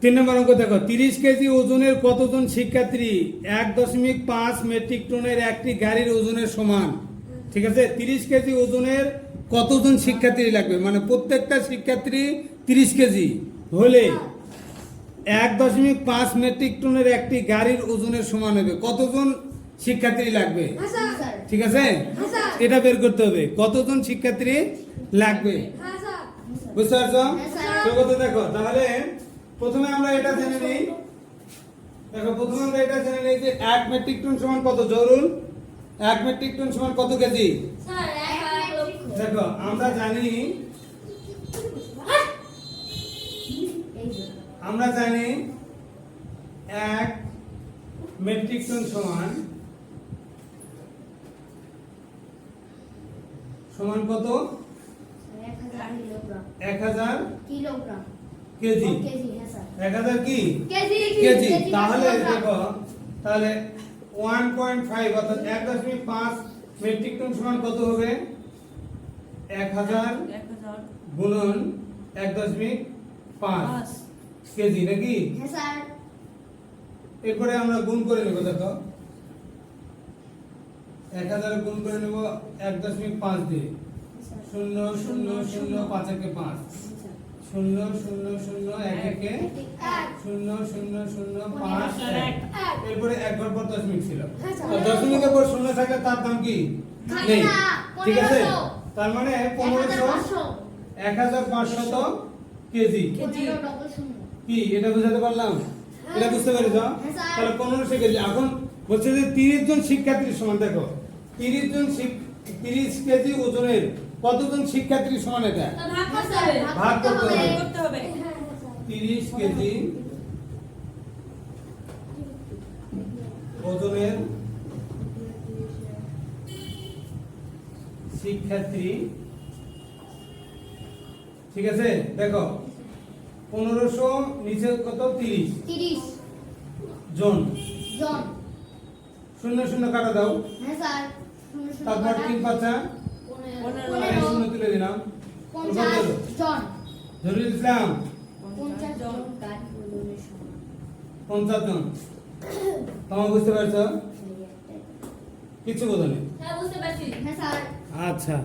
তিন নম্বর অঙ্ক দেখো, তিরিশ কেজি ওজনের কতজন শিক্ষার্থী? এক দশমিক পাঁচ মেট্রিক টনের একটি গাড়ির ওজনের সমান। ঠিক আছে? তিরিশ কেজি ওজনের কতজন শিক্ষার্থী লাগবে? মানে প্রত্যেকটা শিক্ষার্থী তিরিশ কেজি। হলে এক দশমিক পাঁচ মেট্রিক টনের একটি গাড়ির ওজনের সমান হবে। কতজন শিক্ষার্থী লাগবে? ঠিক আছে? এটা বের করতে হবে। কতজন শিক্ষার্থী লাগবে? বুঝতে পারছ? স্যার। তো কত দেখো তাহলে প্রথমে আমরা এটা জেনে নিই। দেখো প্রথমে আমরা এটা জেনে নিই যে এক মেট্রিক টন সমান কত? জরুল এক মেট্রিক টন সমান কত কেজি? দেখো আমরা জানি আমরা জানি এক মেট্রিক টন সমান সমান কত? এক হাজার কিলোগ্রাম। কেজি। কেজি হ্যাঁ স্যার। এক হাজার কি? কেজি কেজি তাহলে দেখো তাহলে ওয়ান পয়েন্ট ফাইভ অর্থাৎ এক দশমিক পাঁচ মেট্রিক টন সমান কত হবে? এক হাজার গুণন এক দশমিক পাঁচ কেজি নাকি? হ্যাঁ এরপরে আমরা গুণ করে নেব দেখো। এক হাজার গুণ করে নেব এক দশমিক পাঁচ দিয়ে। শূন্য শূন্য শূন্য পাঁচ একে পাঁচ। শূন্য শূন্য শূন্য এক একে শূন্য শূন্য শূন্য পাঁচ এরপরে একবার পর দশমিক ছিল। হ্যাঁ, স্যার। আর দশমিকের পর শূন্য থাকে তার দাম কি? নেই। ঠিক আছে? তার মানে পনেরোশো এক হাজার পাঁচশত কেজি। কি? এটা বুঝাতে পারলাম? এটা বুঝতে পেরেছ? হ্যাঁ, তাহলে পনেরোশো কেজি। এখন বলছে যে তিরিশ জন শিক্ষার্থীর সমান দেখো। তিরিশ জন তিরিশ কেজি ওজনের কতজন শিক্ষার্থীর সমান এটা? ভাগ করতে হবে। তিরিশ কেজি ওজনের শিক্ষার্থী। ঠিক আছে? দেখো পনেরোশো নিচে কত? তিরিশ। তিরিশ। জন। জন। শূন্য শূন্য কাটা দাও। হ্যাঁ তারপর। তিন পাঁচা। তুলে দিলাম পঞ্চাশ জরুরি ইসলাম। পঞ্চাশ জন। তোমার বুঝতে পারছ? কিছু বোঝো হ্যাঁ আচ্ছা।